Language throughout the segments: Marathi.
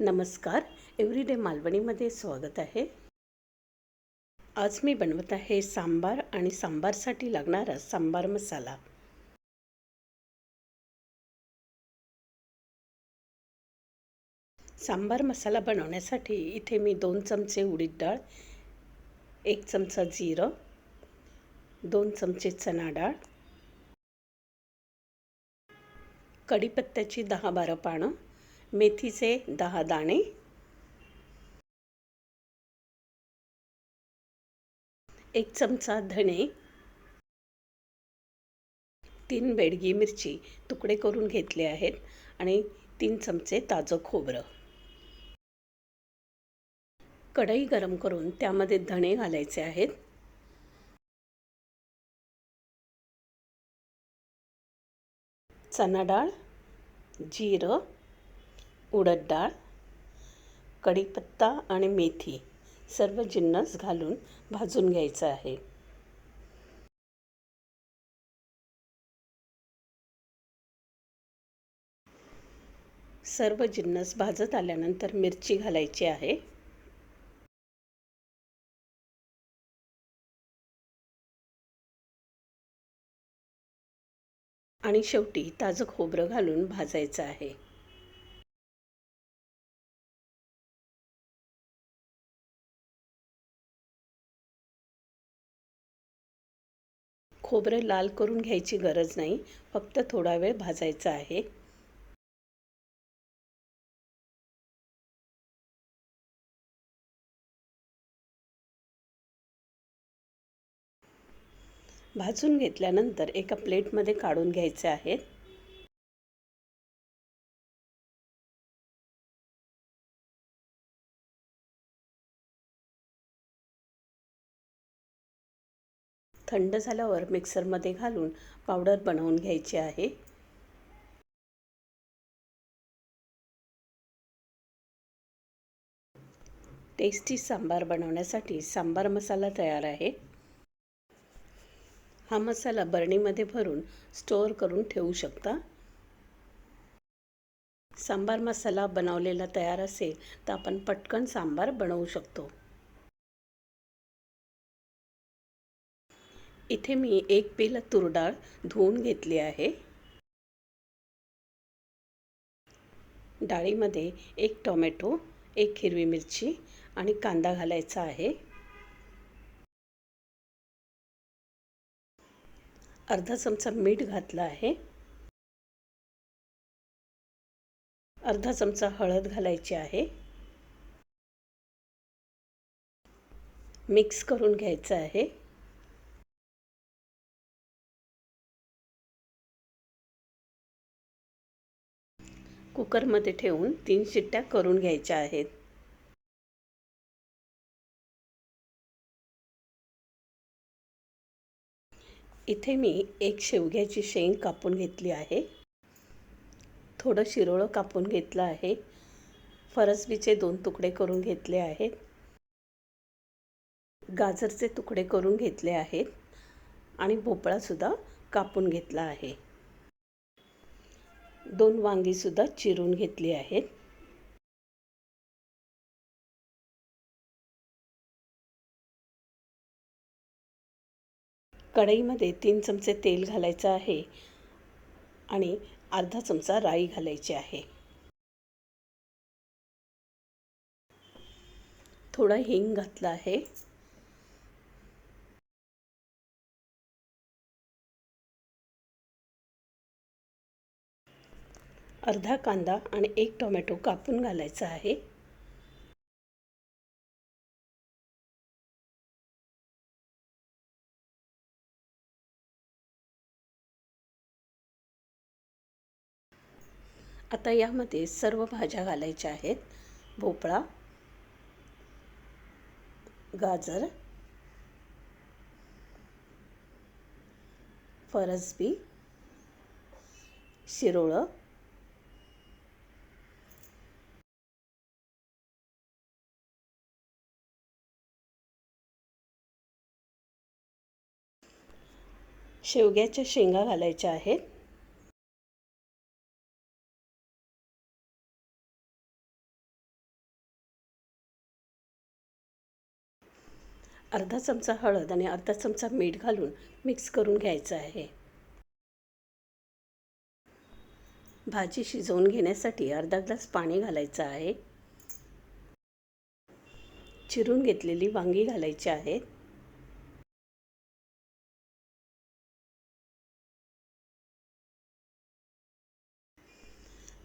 नमस्कार. एव्हरीडे मालवणीमध्ये स्वागत आहे. आज मी बनवत आहे सांबार आणि सांबारसाठी लागणारा सांबार मसाला. सांबार मसाला बनवण्यासाठी इथे मी दोन चमचे उडीद डाळ एक चमचा जिरं दोन चमचे चणा डाळ कढीपत्त्याची दहा बारा पानं मेथीचे दहा दाणे. एक चमचा धणे. तीन बेडगी मिरची तुकडे करून घेतले आहेत आणि तीन चमचे ताजं खोबरं. कढई गरम करून त्यामध्ये धणे घालायचे आहेत. चना डाळ जिरं उडद डाळ कढीपत्ता आणि मेथी सर्व जिन्नस घालून भाजून घ्यायचं आहे. सर्व जिन्नस भाजत आल्यानंतर मिरची घालायची आहे. आणि शेवटी ताजं खोबरं घालून भाजायचं आहे. खोबरं लाल करून घ्यायची गरज नाही. फक्त थोडा वेळ भाजायचं आहे. भाजून घेतल्यानंतर एका प्लेटमध्ये काढून घ्यायचे आहेत. थंड झाल्यावर मिक्सरमध्ये घालून पावडर बनवून घ्यायची आहे. टेस्टी सांबार बनवण्यासाठी सांबार मसाला तयार आहे. हा मसाला बरणीमध्ये भरून स्टोअर करून ठेवू शकता. सांबार मसाला बनवलेला तयार असेल तर आपण पटकन सांबार बनवू शकतो. इथे मी एक पेला तूर डाळ धुवून घेतली आहे. डाळीमध्ये एक टोमॅटो एक हिरवी मिरची आणि कांदा घालायचा आहे. अर्धा चमचा मीठ घातला आहे. अर्धा चमचा हळद घालायची आहे. मिक्स करून घ्यायचं आहे. कुकरमध्ये ठेवून तीन शिट्ट्या करून घ्यायच्या आहेत. इथे मी एक शेवग्याची शेंग कापून घेतली आहे. थोडं शिरोळं कापून घेतलं आहे. फरसबीचे दोन तुकडे करून घेतले आहेत. गाजरचे तुकडे करून घेतले आहेत. आणि भोपळासुद्धा कापून घेतला आहे. दोन वांगीसुद्धा चिरून घेतली आहेत. कढईमध्ये तीन चमचे तेल घालायचं आहे आणि अर्धा चमचा राई घालायची आहे. थोडा हिंग घातला आहे. अर्धा कांदा आणि एक टोमॅटो कापून घालायचा आहे. आता यामध्ये सर्व भाज्या घालायच्या आहेत. भोपळा गाजर फरसबी शिरोळं शेवग्याच्या शेंगा घालायच्या आहेत. अर्धा चमचा हळद आणि अर्धा चमचा मीठ घालून मिक्स करून घ्यायचं आहे. भाजी शिजवून घेण्यासाठी अर्धा ग्लास पाणी घालायचं आहे. चिरून घेतलेली वांगी घालायची आहेत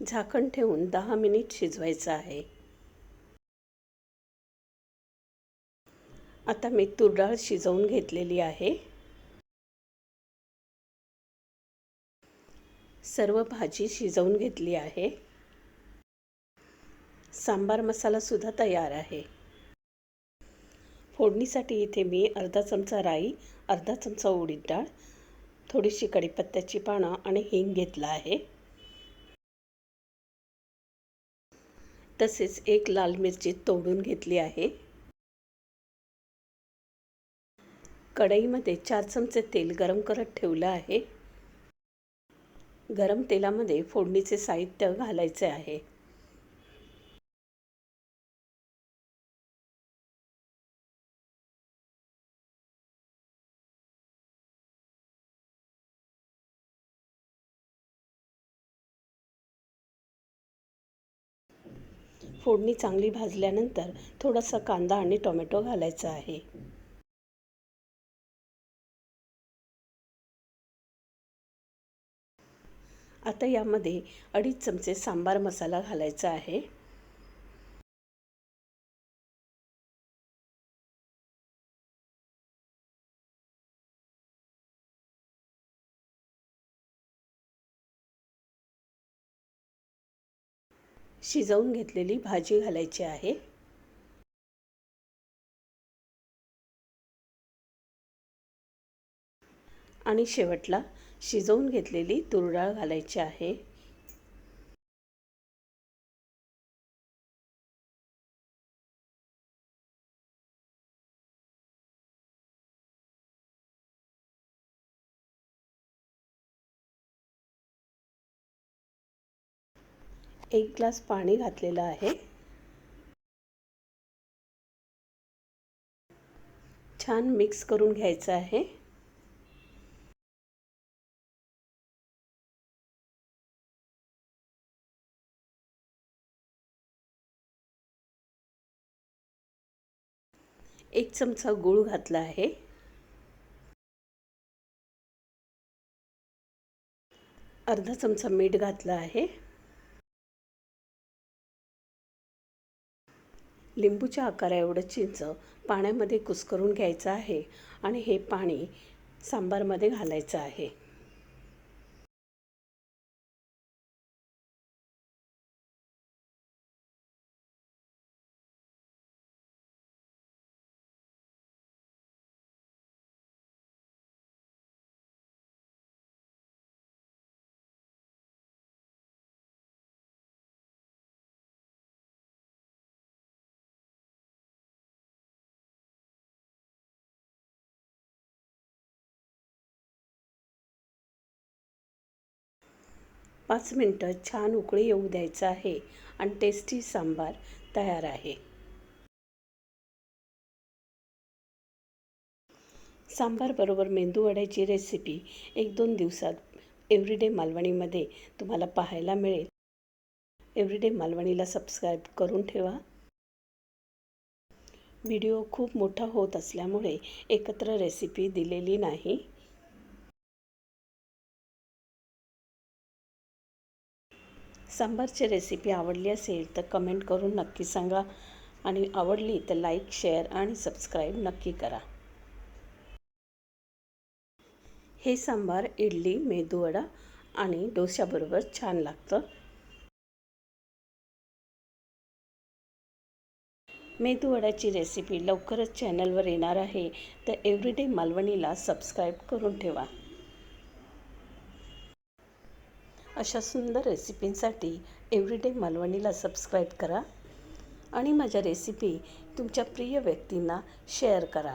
झाकण ठेवून दहा मिनिट शिजवायचं आहे. आता मी तूर डाळ शिजवून घेतलेली आहे. सर्व भाजी शिजवून घेतली आहे. सांबार मसालासुद्धा तयार आहे. फोडणीसाठी इथे मी अर्धा चमचा राई अर्धा चमचा उडीद डाळ थोडीशी कढीपत्त्याची पानं आणि हिंग घेतला आहे. तसेच एक लाल मिरची तोडून घेतली आहे. कढईमध्ये चार चमचे तेल गरम करत ठेवलं आहे. गरम तेलामध्ये फोडणीचे साहित्य घालायचे आहे. फोडणी चांगली भाजल्यानंतर थोडासा कांदा आणि टोमॅटो घालायचा आहे. आता यामध्ये अडीच चमचे सांबार मसाला घालायचा आहे. शिजवून घेतलेली भाजी घालायची आहे. आणि शेवटला शिजवून घेतलेली तुरडाळ घालायची आहे. एक ग्लास पाणी घातलेलं आहे. छान मिक्स करून घ्यायचं आहे. एक चमचा गूळ घातला आहे. अर्धा चमचा मीठ घातला आहे. लिंबूच्या आकाराएवढं चिंच पाण्यामध्ये कुस्करून घ्यायचं आहे आणि हे पाणी सांबारमध्ये घालायचं आहे. पाच मिनटं छान उकळी येऊ द्यायचं आहे आणि टेस्टी सांबार तयार आहे. सांबारबरोबर मेंदू वड्याची रेसिपी एक दोन दिवसात एव्हरीडे मालवणीमध्ये तुम्हाला पाहायला मिळेल. एव्हरीडे मालवणीला सबस्क्राईब करून ठेवा. व्हिडिओ खूप मोठा होत असल्यामुळे एकत्र रेसिपी दिलेली नाही. सांबारची रेसिपी आवडली असेल तर कमेंट करून नक्की सांगा. आणि आवडली तर लाईक शेअर आणि सबस्क्राईब नक्की करा. हे सांबार इडली मेदूवडा आणि डोश्याबरोबर छान लागतं. मेदूवड्याची रेसिपी लवकरच चॅनलवर येणार आहे. तर एव्हरीडे मालवणीला सबस्क्राईब करून ठेवा. अशा सुंदर रेसिपींसाठी एव्हरीडे मालवणीला सबस्क्राईब करा आणि माझ्या रेसिपी तुमच्या प्रिय व्यक्तींना शेअर करा.